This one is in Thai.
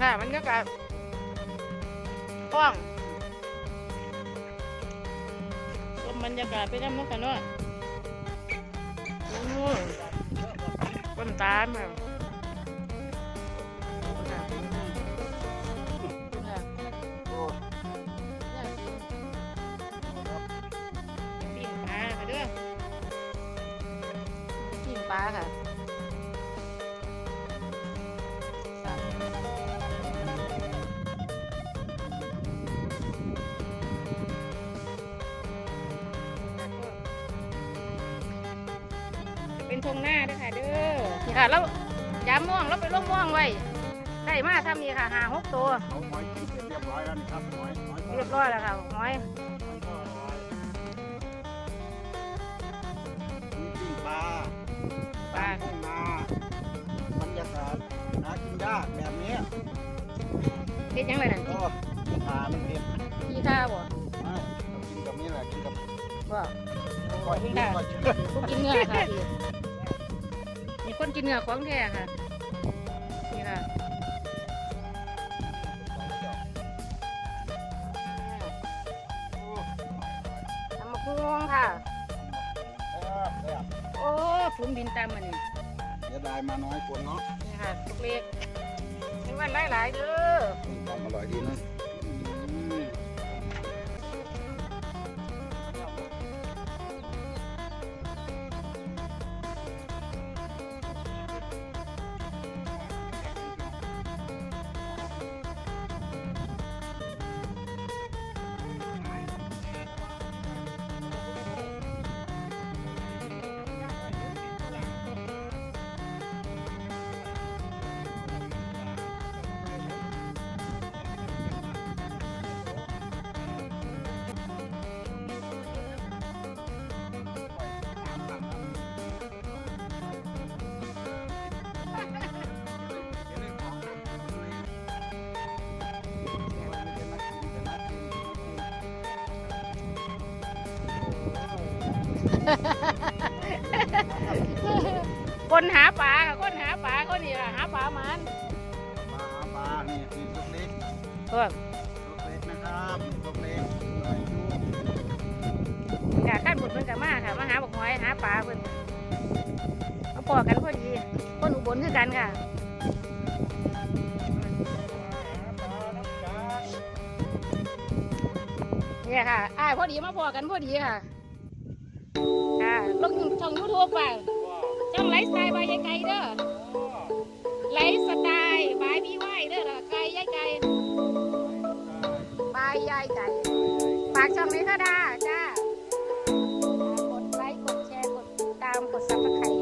ค่ะบรรยากาศกว้างชมบรรยากาศไปน้ำนกกันเนาะโอ้ยต้นตาลแบบปิ้งปลาค่ะ เด้อปิ้งปลาค่ะเป็นทงหน้าด้วยค่ะเด้อนี่ค่ะแล้วยามม่วงแล้วไปล่วงม่วงไว้ได้มาทำนี่ค่ะหาหกตัวเอาหอยกินเสร็จเรียบร้อยแล้วนี่ครับหอยหอยเรียบร้อยแล้วค่ะหอยมีปิ้งปลาปลาทุ่งนาบรรยากาศหากินยากแบบนี้เฮ็ดหยังไงนั่นก็ปลามันเผ็ดพี่ข้าวบ่ไม่เรากินกับนี่แหละกินกับบ่ ก้อยพี่กินข้าวก้อยผู้กินเนื้อค่ะพี่มีคนกินเนื้อของแท้ค่ะนี่ค่ะทำมะม่วงค่ะเออแบบโอ้ฝุ่นบินตามมานี่เสียดายมาน้อยคนเนาะนี่ค่ะลูกเล็กให้วันหลายๆเด้อต้มอร่อยดีนะ ปลาค่ะคนหาปลาคนนี่ล่ะหาปลามันปลาปลานี่คือลูกเล็กเพิ่มลูกเล็กนะครับลูกเล็กอายุค่ะขั้นบุญเพิ่นกับมาค่ะมาหาบอกหอยหาปลาเพิ่นมาพอกันพอดีคนอุบลคือกันค่ะเนี่ยค่ะอ้ายพอดีมาพอกันพอดีค่ะ ค่ะลงช่องยูทูบไป้องไลฟ์สไตล์บายยายไก่เด้อไลฟ์สไตล์บายพี่ไหวเด้อเหอไก่ยายไก่บายยายไก่ฝากช่องนี้ก็ได้จ้ากดไลค์กดแชร์กดติดตามกดซับสไครต์